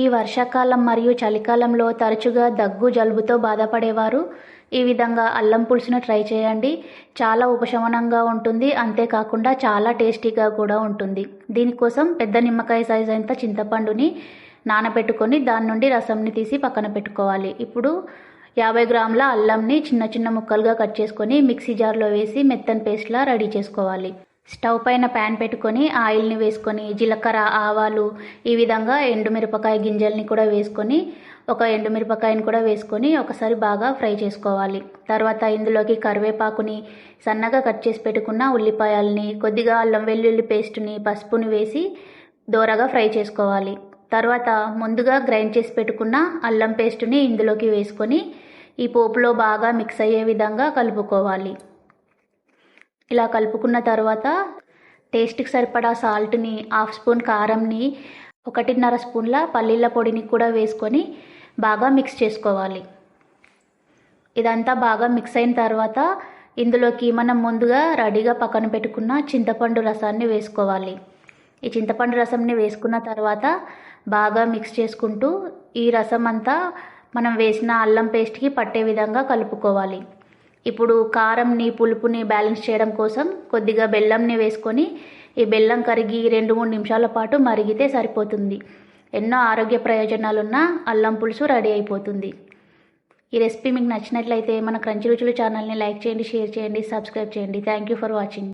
ఈ వర్షాకాలం మరియు చలికాలంలో తరచుగా దగ్గు జలుబుతో బాధపడేవారు. ఈ విధంగా అల్లం పులుసును ట్రై చేయండి. చాలా ఉపశమనంగా ఉంటుంది. అంతేకాకుండా చాలా టేస్టీగా కూడా ఉంటుంది. దీనికోసం పెద్ద నిమ్మకాయ సైజ్ అంత చింతపండుని నానబెట్టుకొని దాని నుండి రసంని తీసి పక్కన పెట్టుకోవాలి. ఇప్పుడు యాభై గ్రాముల అల్లంని చిన్న చిన్న ముక్కలుగా కట్ చేసుకొని మిక్సీ జార్లో వేసి మెత్తని పేస్ట్లా రెడీ చేసుకోవాలి. స్టవ్ పైన ప్యాన్ పెట్టుకొని ఆయిల్ని వేసుకొని జీలకర్ర ఆవాలు ఈ విధంగా ఎండుమిరపకాయ గింజల్ని కూడా వేసుకొని ఒక ఎండుమిరపకాయని కూడా వేసుకొని ఒకసారి బాగా ఫ్రై చేసుకోవాలి. తర్వాత ఇందులోకి కరివేపాకుని సన్నగా కట్ చేసి పెట్టుకున్న ఉల్లిపాయల్ని కొద్దిగా అల్లం వెల్లుల్లి పేస్ట్ని పసుపుని వేసి దోరగా ఫ్రై చేసుకోవాలి. తర్వాత ముందుగా గ్రైండ్ చేసి పెట్టుకున్న అల్లం పేస్ట్ని ఇందులోకి వేసుకొని ఈ పోపులో బాగా మిక్స్ అయ్యే విధంగా కలుపుకోవాలి. ఇలా కలుపుకున్న తర్వాత టేస్ట్కి సరిపడా సాల్ట్ని హాఫ్ స్పూన్ కారంని ఒకటిన్నర స్పూన్ల పల్లీల పొడిని కూడా వేసుకొని బాగా మిక్స్ చేసుకోవాలి. ఇదంతా బాగా మిక్స్ అయిన తర్వాత ఇందులోకి మనం ముందుగా రెడీగా పక్కన పెట్టుకున్న చింతపండు రసాన్ని వేసుకోవాలి. ఈ చింతపండు రసంని వేసుకున్న తర్వాత బాగా మిక్స్ చేసుకుంటూ ఈ రసం అంతా మనం వేసిన అల్లం పేస్ట్కి పట్టే విధంగా కలుపుకోవాలి. ఇప్పుడు కారంని పులుపుని బ్యాలెన్స్ చేయడం కోసం కొద్దిగా బెల్లంని వేసుకొని ఈ బెల్లం కరిగి రెండు మూడు నిమిషాల పాటు మరిగితే సరిపోతుంది. ఎన్నో ఆరోగ్య ప్రయోజనాలున్న అల్లం పులుసు రెడీ అయిపోతుంది. ఈ రెసిపీ మీకు నచ్చినట్లయితే మన క్రంచి రుచులు ఛానల్ని లైక్ చేయండి షేర్ చేయండి సబ్స్క్రైబ్ చేయండి. Thank you for watching